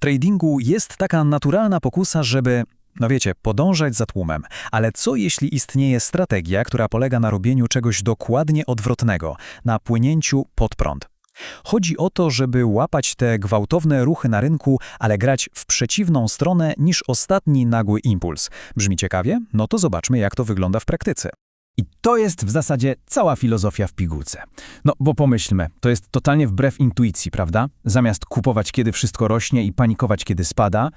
tradingu jest taka naturalna pokusa, żeby, no wiecie, podążać za tłumem. Ale co jeśli istnieje strategia, która polega na robieniu czegoś dokładnie odwrotnego, na płynięciu pod prąd? Chodzi o to, żeby łapać te gwałtowne ruchy na rynku, ale grać w przeciwną stronę niż ostatni nagły impuls. Brzmi ciekawie? No to zobaczmy, jak to wygląda w praktyce. I to jest w zasadzie cała filozofia w pigułce. No bo pomyślmy, to jest totalnie wbrew intuicji, prawda? Zamiast kupować, kiedy wszystko rośnie i panikować, kiedy spada,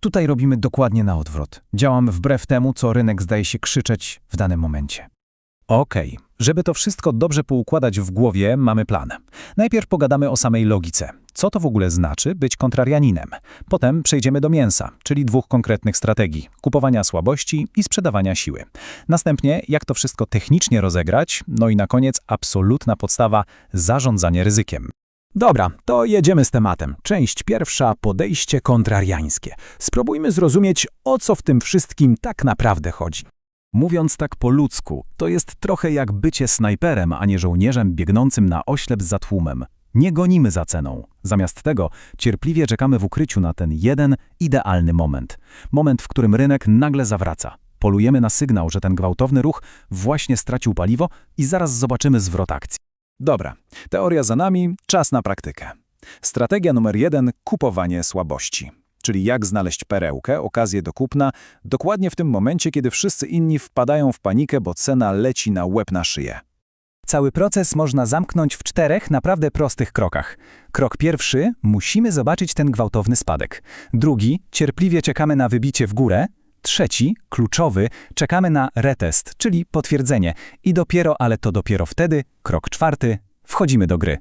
tutaj robimy dokładnie na odwrót. Działamy wbrew temu, co rynek zdaje się krzyczeć w danym momencie. Okej, żeby to wszystko dobrze poukładać w głowie, mamy plan. Najpierw pogadamy o samej logice. Co to w ogóle znaczy być kontrarianinem? Potem przejdziemy do mięsa, czyli dwóch konkretnych strategii: kupowania słabości i sprzedawania siły. Następnie, jak to wszystko technicznie rozegrać, no i na koniec absolutna podstawa zarządzanie ryzykiem. Dobra, to jedziemy z tematem. Część pierwsza podejście kontrariańskie. Spróbujmy zrozumieć, o co w tym wszystkim tak naprawdę chodzi. Mówiąc tak po ludzku, to jest trochę jak bycie snajperem, a nie żołnierzem biegnącym na oślep za tłumem. Nie gonimy za ceną. Zamiast tego cierpliwie czekamy w ukryciu na ten jeden idealny moment. Moment, w którym rynek nagle zawraca. Polujemy na sygnał, że ten gwałtowny ruch właśnie stracił paliwo i zaraz zobaczymy zwrot akcji. Dobra, teoria za nami, czas na praktykę. Strategia numer jeden – kupowanie słabości. Czyli jak znaleźć perełkę, okazję do kupna, dokładnie w tym momencie, kiedy wszyscy inni wpadają w panikę, bo cena leci na łeb na szyję. Cały proces można zamknąć w czterech naprawdę prostych krokach. Krok pierwszy – musimy zobaczyć ten gwałtowny spadek. Drugi – cierpliwie czekamy na wybicie w górę. Trzeci, kluczowy, czekamy na retest, czyli potwierdzenie. I dopiero, ale to dopiero wtedy, krok czwarty, wchodzimy do gry.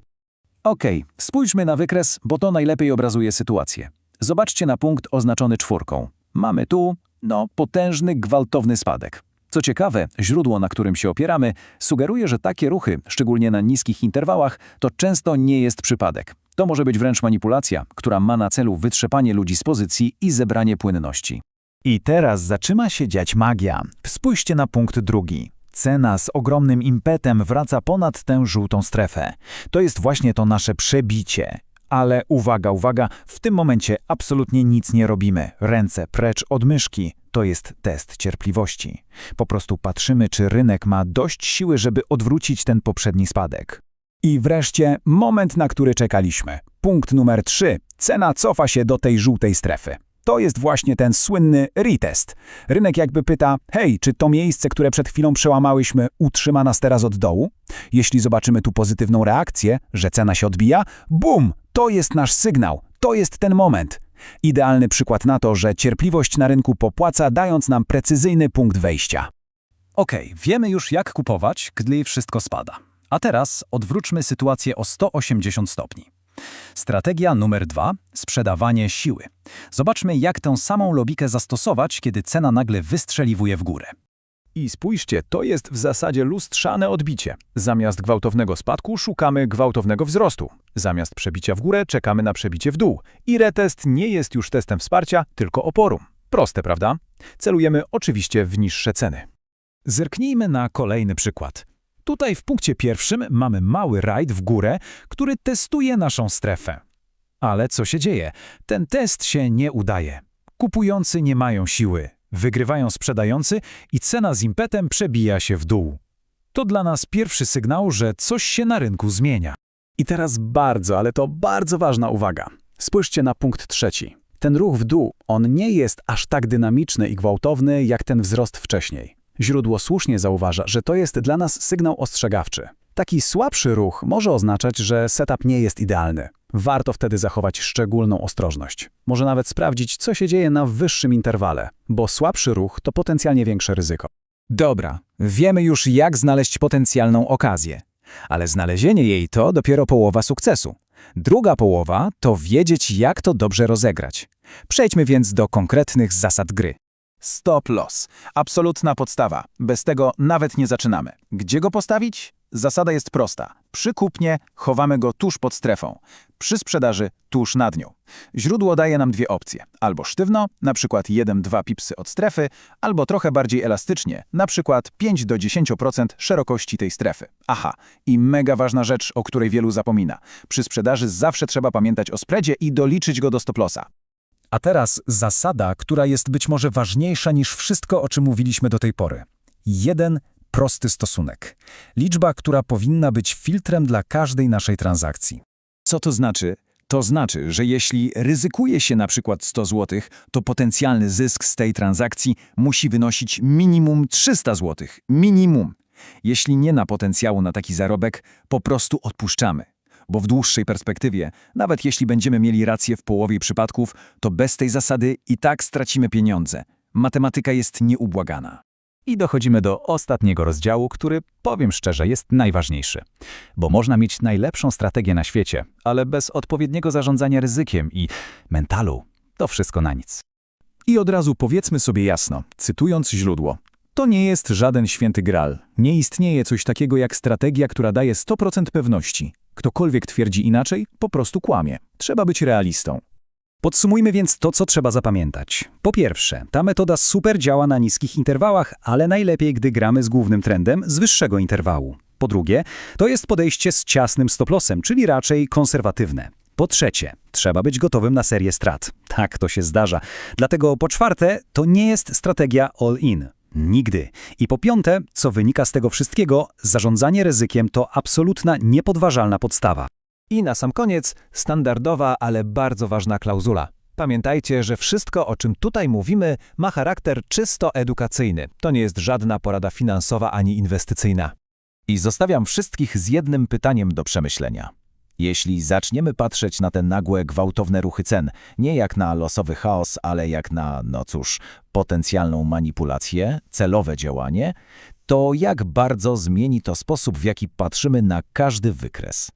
Okej, spójrzmy na wykres, bo to najlepiej obrazuje sytuację. Zobaczcie na punkt oznaczony czwórką. Mamy tu, no, potężny, gwałtowny spadek. Co ciekawe, źródło, na którym się opieramy, sugeruje, że takie ruchy, szczególnie na niskich interwałach, to często nie jest przypadek. To może być wręcz manipulacja, która ma na celu wytrzepanie ludzi z pozycji i zebranie płynności. I teraz zaczyna się dziać magia. Spójrzcie na punkt drugi. Cena z ogromnym impetem wraca ponad tę żółtą strefę. To jest właśnie to nasze przebicie. Ale uwaga, uwaga, w tym momencie absolutnie nic nie robimy. Ręce precz od myszki. To jest test cierpliwości. Po prostu patrzymy, czy rynek ma dość siły, żeby odwrócić ten poprzedni spadek. I wreszcie moment, na który czekaliśmy. Punkt numer 3. Cena cofa się do tej żółtej strefy. To jest właśnie ten słynny retest. Rynek jakby pyta, hej, czy to miejsce, które przed chwilą przełamałyśmy, utrzyma nas teraz od dołu? Jeśli zobaczymy tu pozytywną reakcję, że cena się odbija, bum, to jest nasz sygnał, to jest ten moment. Idealny przykład na to, że cierpliwość na rynku popłaca, dając nam precyzyjny punkt wejścia. Okej, wiemy już jak kupować, gdy wszystko spada. A teraz odwróćmy sytuację o 180 stopni. Strategia numer dwa – sprzedawanie siły. Zobaczmy, jak tę samą logikę zastosować, kiedy cena nagle wystrzeliwuje w górę. I spójrzcie, to jest w zasadzie lustrzane odbicie. Zamiast gwałtownego spadku szukamy gwałtownego wzrostu. Zamiast przebicia w górę czekamy na przebicie w dół. I retest nie jest już testem wsparcia, tylko oporu. Proste, prawda? Celujemy oczywiście w niższe ceny. Zerknijmy na kolejny przykład. Tutaj w punkcie pierwszym mamy mały rajd w górę, który testuje naszą strefę. Ale co się dzieje? Ten test się nie udaje. Kupujący nie mają siły, wygrywają sprzedający i cena z impetem przebija się w dół. To dla nas pierwszy sygnał, że coś się na rynku zmienia. I teraz bardzo, ale to bardzo ważna uwaga. Spójrzcie na punkt trzeci. Ten ruch w dół, on nie jest aż tak dynamiczny i gwałtowny jak ten wzrost wcześniej. Źródło słusznie zauważa, że to jest dla nas sygnał ostrzegawczy. Taki słabszy ruch może oznaczać, że setup nie jest idealny. Warto wtedy zachować szczególną ostrożność. Może nawet sprawdzić, co się dzieje na wyższym interwale, bo słabszy ruch to potencjalnie większe ryzyko. Dobra, wiemy już jak znaleźć potencjalną okazję, ale znalezienie jej to dopiero połowa sukcesu. Druga połowa to wiedzieć, jak to dobrze rozegrać. Przejdźmy więc do konkretnych zasad gry. Stop loss. Absolutna podstawa. Bez tego nawet nie zaczynamy. Gdzie go postawić? Zasada jest prosta. Przy kupnie chowamy go tuż pod strefą. Przy sprzedaży tuż nad nią. Źródło daje nam dwie opcje. Albo sztywno, na przykład 1-2 pipsy od strefy, albo trochę bardziej elastycznie, na przykład 5-10% szerokości tej strefy. Aha, i mega ważna rzecz, o której wielu zapomina. Przy sprzedaży zawsze trzeba pamiętać o spreadzie i doliczyć go do stop lossa. A teraz zasada, która jest być może ważniejsza niż wszystko, o czym mówiliśmy do tej pory. Jeden prosty stosunek. Liczba, która powinna być filtrem dla każdej naszej transakcji. Co to znaczy? To znaczy, że jeśli ryzykuje się na przykład 100 zł, to potencjalny zysk z tej transakcji musi wynosić minimum 300 zł. Minimum. Jeśli nie ma potencjału na taki zarobek, po prostu odpuszczamy. Bo w dłuższej perspektywie, nawet jeśli będziemy mieli rację w połowie przypadków, to bez tej zasady i tak stracimy pieniądze. Matematyka jest nieubłagana. I dochodzimy do ostatniego rozdziału, który, powiem szczerze, jest najważniejszy. Bo można mieć najlepszą strategię na świecie, ale bez odpowiedniego zarządzania ryzykiem i mentalu, to wszystko na nic. I od razu powiedzmy sobie jasno, cytując źródło. To nie jest żaden święty gral. Nie istnieje coś takiego jak strategia, która daje 100% pewności. Ktokolwiek twierdzi inaczej, po prostu kłamie. Trzeba być realistą. Podsumujmy więc to, co trzeba zapamiętać. Po pierwsze, ta metoda super działa na niskich interwałach, ale najlepiej, gdy gramy z głównym trendem z wyższego interwału. Po drugie, to jest podejście z ciasnym stoplosem, czyli raczej konserwatywne. Po trzecie, trzeba być gotowym na serię strat. Tak, to się zdarza. Dlatego po czwarte, to nie jest strategia all-in. Nigdy. I po piąte, co wynika z tego wszystkiego, zarządzanie ryzykiem to absolutna, niepodważalna podstawa. I na sam koniec standardowa, ale bardzo ważna klauzula. Pamiętajcie, że wszystko, o czym tutaj mówimy, ma charakter czysto edukacyjny. To nie jest żadna porada finansowa ani inwestycyjna. I zostawiam wszystkich z jednym pytaniem do przemyślenia. Jeśli zaczniemy patrzeć na te nagłe, gwałtowne ruchy cen, nie jak na losowy chaos, ale jak na, no cóż, potencjalną manipulację, celowe działanie, to jak bardzo zmieni to sposób, w jaki patrzymy na każdy wykres.